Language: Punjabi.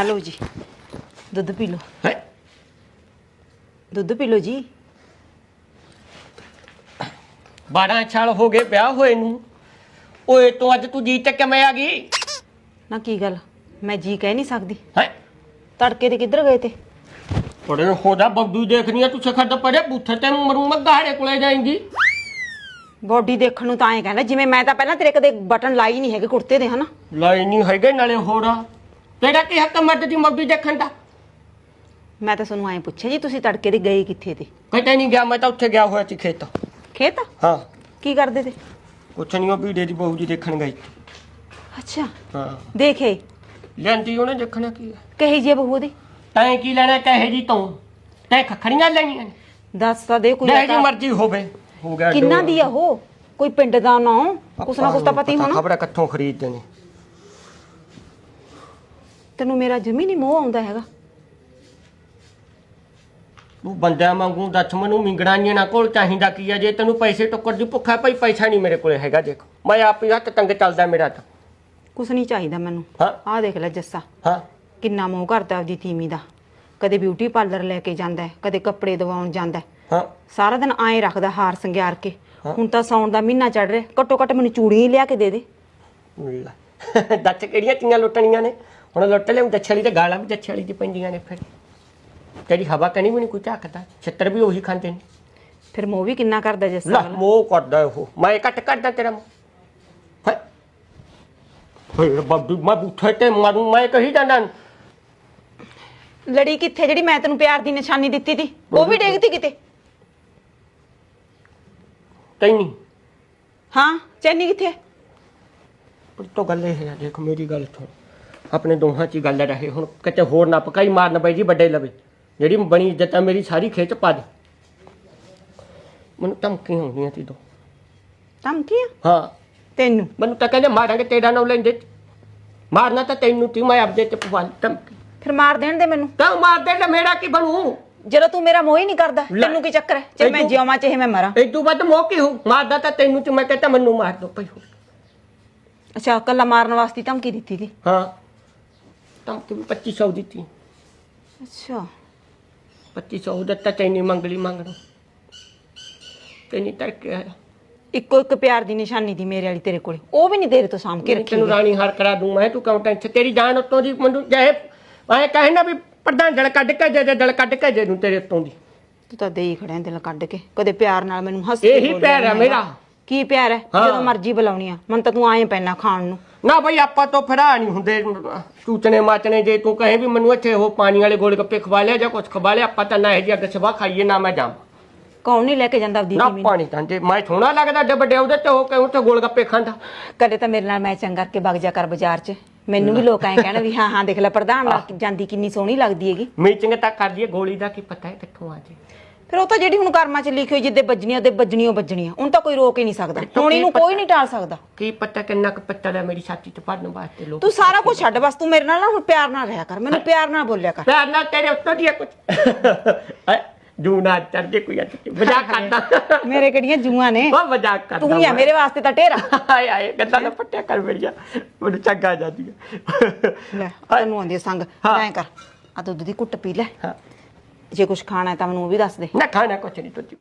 ਹਲੋ ਜੀ। ਦੁੱਧ ਪੀ ਲਓ। ਹੈ? ਦੁੱਧ ਪੀ ਲਓ ਜੀ। 12 ਸਾਲ ਹੋ ਗਏ ਵਿਆਹ ਹੋਏ ਨੂੰ। ਓਏ ਤੂੰ ਅੱਜ ਤੂੰ ਜੀ ਤੱਕ ਕਿਵੇਂ ਆ ਗਈ? ਨਾ ਕੀ ਗੱਲ ਮੈਂ ਜੀ ਕਹਿ ਨਹੀਂ ਸਕਦੀ। ਹੈ? ਤੜਕੇ ਦੇ ਕਿੱਧਰ ਗਏ ਤੇ? ਪੜੇ ਹੋਦਾ ਬੱਬੂ ਦੇਖਣੀ ਆ ਤੂੰ ਸਖਤ ਪੜੇ ਬੁੱਥੇ ਤੇ ਮਰੂ ਮਗਾੜੇ ਕੋਲੇ ਜਾਏਂਗੀ। ਬੋਡੀ ਦੇਖਣ ਨੂੰ ਤਾਂ ਐਂ ਕਹਿੰਦਾ ਜਿਵੇਂ ਮੈਂ ਤਾਂ ਪਹਿਲਾਂ ਤੇਰੇ ਕਦੇ ਬਟਨ ਲਾਈ ਨਹੀਂ ਹੈਗੇ ਕੁੜਤੇ ਦੇ ਹਨਾ? ਲਾਈ ਨਹੀਂ ਹੈਗੇ ਨਾਲੇ ਹੋੜਾ ਤੇਰਾ ਕੀ ਹੱਕ ਮਰਦ ਦੀ ਮੱਬੀ ਦੇਖਣ ਦਾ? ਮੈਂ ਤਾਂ ਤੁਹਾਨੂੰ ਐਂ ਪੁੱਛਿਆ ਜੀ ਤੁਸੀਂ ਤੜਕੇ ਦੇ ਗਏ ਕਿੱਥੇ ਤੇ? ਕਿਤੇ ਨਹੀਂ ਗਿਆ ਮੈਂ ਤਾਂ ਉੱਥੇ ਗਿਆ ਹੋਇਆ ਸੀ ਖੇਤ। ਖੇਤ? ਹਾਂ। ਕੀ ਕਰਦੇ ਤੇ? ਕੁਛ ਨਹੀਂ ਉਹ ਵੀਡੇ ਦੀ ਬਹੂ ਜੀ ਦੇਖਣ ਗਈ। ਅੱਛਾ। ਹਾਂ। ਦੇਖੇ? ਲੈਂਦੀ ਉਹਨੇ ਦੇਖਣਾ ਕੀ ਹੈ ਕਹੀ ਜੇ ਬਹੂ ਦੀ ਤੈਂ ਕੀ ਲੈਣਾ ਕਹੇ ਜੀ ਤੂੰ? ਤੈਂ ਖਖੜੀਆਂ ਲੈਣੀਆਂ ਨੇ। ਦੱਸ ਤਾਂ ਦੇ ਕੋਈ ਜੀ ਤਾਂ- ਮਰਜ਼ੀ ਹੋਵੇ। ਹੋ ਗਿਆ ਕਿੰਨਾ ਦੀ ਆ ਉਹ? ਕੋਈ ਪਿੰਡ ਦਾ ਨਾ ਕੁਛ ਨਾ ਕੁਛ ਤਾਂ ਪਤਾ ਹੀ ਹੋਣਾ। ਖਬਰ ਕਿੱਥੋਂ ਖਰੀਦਦੇ ਨੇ? ਤੈਨੂੰ ਮੇਰਾ ਜਮੀ ਨਹੀਂ ਮੋਹ ਆਉਂਦਾ ਹੈਗਾ। ਤੂੰ ਬੰਦਾ ਮੰਗੂ ਦੱਸ ਮੈਨੂੰ ਮਿੰਗਣਾ ਨਹੀਂ ਨਾ ਕੋਲ ਚਾਹੀਦਾ ਕੀ ਆ? ਜੇ ਤੈਨੂੰ ਪੈਸੇ ਟੱਕਰ ਦੀ ਭੁੱਖਾ ਭਾਈ ਪੈਸਾ ਨਹੀਂ ਮੇਰੇ ਕੋਲੇ ਹੈਗਾ ਦੇਖ। ਮੈਂ ਆਪ ਹੀ ਹੱਥ ਤੰਗ ਚੱਲਦਾ ਮੇਰਾ ਤਾਂ। ਕੁਛ ਨਹੀਂ ਚਾਹੀਦਾ ਮੈਨੂੰ। ਹਾਂ। ਆਹ ਦੇਖ ਲੈ ਜੱਸਾ। ਹਾਂ। ਕਿੰਨਾ ਮੋਹ ਕਰਦਾ ਆਪਦੀ ਤੀਮੀ ਦਾ। ਕਦੇ ਬਿਊਟੀ ਪਾਰਲਰ ਲੈ ਕੇ ਜਾਂਦਾ ਹੈ ਕਦੇ ਕੱਪੜੇ ਦਵਾਉਣ ਜਾਂਦਾ। ਹੈ। ਹਾਂ ਸਾਰਾ ਦਿਨ ਐਂ ਰੱਖਦਾ ਹਾਰ ਸੰਗਿਆਰ ਕੇ। ਹੁਣ ਤਾਂ ਸੌਣ ਦਾ ਮਹੀਨਾ ਚੜ ਰਿਹਾ ਘੱਟੋ ਘੱਟ ਮੈਨੂੰ ਚੂੜੀਆਂ ਹੀ ਲਿਆ ਕੇ ਦੇ ਦੇ। ਲੈ। ਦੱਸ ਕਿਹੜੀਆਂ ਚੀਆਂ ਲੁੱਟਣੀਆਂ ਨੇ? ਹੁਣ ਲੁੱਟ ਲਿਆ ਦੱਛੜੀ ਤੇ ਗਾਲਾਂ ਵੀ ਦੱਛੜੀ ਦੀ ਪੈਂਦੀਆਂ ਨੇ ਫਿਰ। ਤੇਰੀ ਹਵਾ ਕਣੀ ਵੀ ਨਹੀਂ ਕੋਈ ਝਾਕਦਾ ਛਿੱਤਰ ਵੀ ਉਹੀ ਖਾਂਦੇ ਨੇ। ਫਿਰ ਮੋਹ ਵੀ ਕਿੰਨਾ ਕਰਦਾ ਜੱਸਾ ਲੈ ਵਾਲਾ। ਮੋਹ ਕਰਦਾ ਉਹ। ਮੈਂ ਕੱਟ ਕਰਦਾ ਤੇਰਾ ਮੂੰਹ। ਹੋਏ ਬੱਬੂ ਮੈਂ ਬੁੱਠੇ ਤੇ ਮਾਰੂ ਮੈਂ ਕਹੀ ਜਾਂਦਾ ਲੜੀ ਕਿੱਥੇ ਜਿਹੜੀ ਮੈਂ ਤੈਨੂੰ ਪਿਆਰ ਦੀ ਨਿਸ਼ਾਨੀ ਦਿੱਤੀ ਸੀ ਉਹ ਵੀ ਡੇਗਤੀ ਕਿਤੇ? ਤੈਨੂੰ। ਹਾਂ ਚੈਨੀ ਕਿੱਥੇ? ਪਰ ਤੋਂ ਗੱਲ ਇਹ ਹੈ ਦੇਖ ਮੇਰੀ ਗੱਲ ਸੁਣ। ਆਪਣੇ ਦੋਹਾਂ 'ਚ ਹੀ ਗੱਲ ਰਹੇ। ਹੁਣ ਕਿਤੇ ਹੋਰ ਨਾ ਪਕਾਈ ਮਾਰਨ ਪਈ ਜੀ ਵੱਡੇ ਲਵੇ। ਜਿਹੜੀ ਬਣੀ ਇੱਜ਼ਤ ਆ ਮੇਰੀ ਸਾਰੀ ਖੇਚ ਪਾ ਦੇ। ਮੈਨੂੰ ਧਮਕੀਆਂ ਹੁੰਦੀਆਂ ਤੀ ਦੋ। ਧਮਕੀ ਆ ਹਾਂ। ਤੈਨੂੰ? ਮੈਨੂੰ ਤਾਂ ਕਹਿੰਦੇ ਮਾਰਾਂਗੇ ਤੇਰਾ ਨਾਮ ਲੈਂਦੇ ਮਾਰਨਾ ਤਾਂ ਤੈਨੂੰ ਤੀ ਮੈਂ ਆਪਦੇ ਤੇ ਪਵਾ ਧਮਕੀ। ਫਿਰ ਮਾਰ ਦੇਣ ਦੇ ਮੈਨੂੰ? ਤਾਂ ਮਾਰ ਦੇ ਤਾਂ ਮੇਰਾ ਕੀ ਬਣੂ? ਜਦੋਂ ਤੂੰ ਮੇਰਾ ਮੋਹ ਹੀ ਨਹੀਂ ਕਰਦਾ। ਤੈਨੂੰ ਕੀ ਚੱਕਰ ਹੈ? ਜੇ ਮੈਂ ਜਿਉਵਾਂ ਚਾਹੇ ਮੈਂ ਮਰਾਂ। ਇਦੋਂ ਵੱਧ ਮੋਹ ਕੀ ਹੋ ਮਾਰਦਾ ਤਾਂ ਤੈਨੂੰ ਤੇ ਮੈਂ ਕਹਿੰਦਾ ਮੈਨੂੰ ਮਾਰ ਦੋ ਪਈ ਹੋ ਅੱਛਾ ਕੱਲਾ ਮਾਰਨ ਵਾਸਤੇ ਧਮਕੀ ਦਿੱਤੀ ਸੀ ਹਾਂ। ਧਮਕੀ ਵੀ 2500 ਦਿੱਤੀ। ਅੱਛਾ। 2500 ਦਿੱਤਾ ਤੈਨੂੰ ਮੰਗਲੀ ਮੰਗਣੋ ਤੈਨੂੰ ਤਰਕੇ ਆਇਆ। ਇੱਕੋ ਇੱਕ ਪਿਆਰ ਦੀ ਨਿਸ਼ਾਨੀ ਦੀ ਮੇਰੇ ਵਾਲੀ ਤੇਰੇ ਕੋਲੇ। ਉਹ ਵੀ ਨਹੀਂ ਤੇਰੇ ਤੋਂ ਸਾਂਭ ਕੇ ਰੱਖੀ ਤੈਨੂੰ ਰਾਣੀ ਹਾਰ ਕਰਾ ਦੂੰ ਮੈਂ ਤੂੰ ਕਿਉਂ ਟੈਨਸ਼ਨ ਤੇਰੀ ਜਾਨ ਉੱਤੋਂ ਦੀ ਮੈਨੂੰ ਚਾਹੇ ਮੈਂ ਕਹਿਣਾ ਵੀ ਪ੍ਰਧਾਨ ਜਲ ਕੱਢ ਕੇ ਦੇ ਦੇ ਦਲ ਕੱਢ ਕੇ ਦੇ ਨੂੰ ਤੇਰੇ ਉੱਤੋਂ ਦੀ। ਤੂੰ ਤਾਂ ਦੇ ਹੀ ਖੜਿਆ ਦਿਲ ਕੱਢ ਕੇ। ਕਦੇ ਪਿਆਰ ਨਾਲ ਮੈਨੂੰ ਹੱਸ ਇਹੀ ਬੋਲਿਆ ਪਿਆਰ ਹੈ ਨੀ ਮੇਰਾ। ਕੀ ਪਿਆਰ ਹੈ? ਹਾਂ। ਜਦੋਂ ਮਰਜ਼ੀ ਬੁਲਾਉਣੀ ਆ। ਮਨ ਤਾਂ ਤੂੰ ਆਏ ਪੈਣਾ ਖਾਣ ਨੂੰ। ਨਾ ਬਈ ਆਪਾਂ ਤੋਂ ਫਰਾ ਨਹੀਂ ਹੁੰਦੇ ਚੂਚਨੇ ਮਾਚਨੇ ਜੇ ਤੂੰ ਕਹੇ ਵੀ ਮੈਨੂੰ ਇੱਥੇ ਉਹ ਪਾਣੀ ਵਾਲੇ ਗੋਲ ਗੱਪੇ ਖਵਾ ਲਿਆ ਜਾਂ ਕੁਝ ਖਵਾ ਲਿਆ ਆਪਾਂ ਤਾਂ ਨਾ ਇਹ ਜੀ ਅੱਗ ਸਵਾ ਖਾਈਏ ਨਾ ਮੈਂ ਜਾਵਾਂ। ਕੌਣ ਨਹੀਂ ਲੈ ਕੇ ਜਾਂਦਾ ਆਪਦੀ ਨਾ ਪਾਣੀ ਤਾਂ ਜੇ ਮੈਂ ਸੋਹਣਾ ਲੱਗਦਾ ਡੇ ਵੱਡੇ ਉਹਦੇ ਤੇ ਉਹ ਕਹੂੰ ਤੇ ਗੋਲ ਗੱਪੇ ਖਾਂਦਾ? ਕਦੇ ਤਾਂ ਮੇਰੇ ਨਾਲ ਮੈਚਿੰਗ ਕਰਕੇ ਵਗ ਜਾ ਕਰ ਬਾਜ਼ਾਰ 'ਚ। ਮੈਨੂੰ ਵੀ ਲੋਕ ਐਂ ਕਹਿਣ ਵੀ ਹਾਂ ਹਾਂ ਦੇਖ ਲੈ ਪ੍ਰਧਾਨ ਨਾਲ ਜਾਂਦੀ ਕਿੰਨੀ ਸੋਹਣੀ ਲੱਗਦੀ ਹੈਗੀ। ਮੀਟਿੰਗ ਤਾਂ ਕਰ ਲਈਏ ਗੋਲੀ ਦਾ ਕੀ ਪਤਾ ਹੈ ਕਿੱਥੋਂ ਆ ਜੇ। ਫਿਰ ਉਹ ਤਾਂ ਜਿਹੜੀ ਹੁਣ ਕਰਮਾਂ 'ਚ ਲਿਖੀ ਹੋਈ ਜਿੱਦੇ ਵੱਜਣੀ ਉਹਦੇ ਵੱਜਣੀ ਉਹ ਵੱਜਣੀ ਹੁਣ ਤਾਂ ਕੋਈ ਰੋਕ ਹੀ ਨਹੀਂ ਸਕਦਾ। ਹੁਣ ਇਹਨੂੰ ਕੋਈ ਨਹੀਂ ਟਾਲ ਸਕਦਾ। ਕੀ ਪਤਾ ਕਿੰਨਾ ਕੁ ਪੱਤਾ ਹੈ ਮੇਰੀ ਛਾਤੀ ਤੇ ਭਰਨ ਵਾਸਤੇ ਲੋਕ ਤੂੰ ਸਾਰਾ ਕੁਝ ਛੱਡ ਬਸ ਤੂੰ ਮੇਰੇ ਨਾਲ ਨਾ ਹੁਣ ਪਿਆਰ ਨਾਲ ਰਿਹਾ ਕਰ। ਮੈਨੂੰ ਪਿਆਰ ਨਾਲ ਬੋਲਿਆ ਕਰ। ਪਿਆਰ ਨਾਲ ਤੇਰੇ ਉੱਤੋਂ ਦੀ ਕੁਝ ਜੂਨਾ ਚੜਦੇ ਕੋਈ ਅੱਜ ਮਜ਼ਾਕ ਕਰਦਾ। ਮੇਰੇ ਕਿਹੜੀਆਂ ਜੂਆਂ ਨੇ? ਉਹ ਮਜ਼ਾਕ ਕਰਦਾ ਤੂੰ ਹੀ ਆ। ਮੇਰੇ ਵਾਸਤੇ ਤਾਂ ਢੇਰਾ। ਆਏ ਆਏ ਗੱਲਾਂ ਨਾ ਪੱਟਿਆ ਕਰ ਮੇਰੀਆਂ। ਮੈਨੂੰ ਚੰਗਾ ਜਾਂਦੀ ਹੈ ਲੈ ਤੈਨੂੰ ਆਂਦੀ ਸੰਗ। ਐਂ ਕਰ। ਆ ਦੁੱਧ ਦੀ ਘੁੱਟ ਪੀ ਲੈ। ਹਾਂ। ਜੇ ਕੁਝ ਖਾਣਾ ਹੈ ਤਾਂ ਮੈਨੂੰ ਉਹ ਵੀ ਦੱਸ ਦੇ। ਨਾ ਖਾਣਾ ਕੁਛ ਨਹੀਂ ਤੁਸੀਂ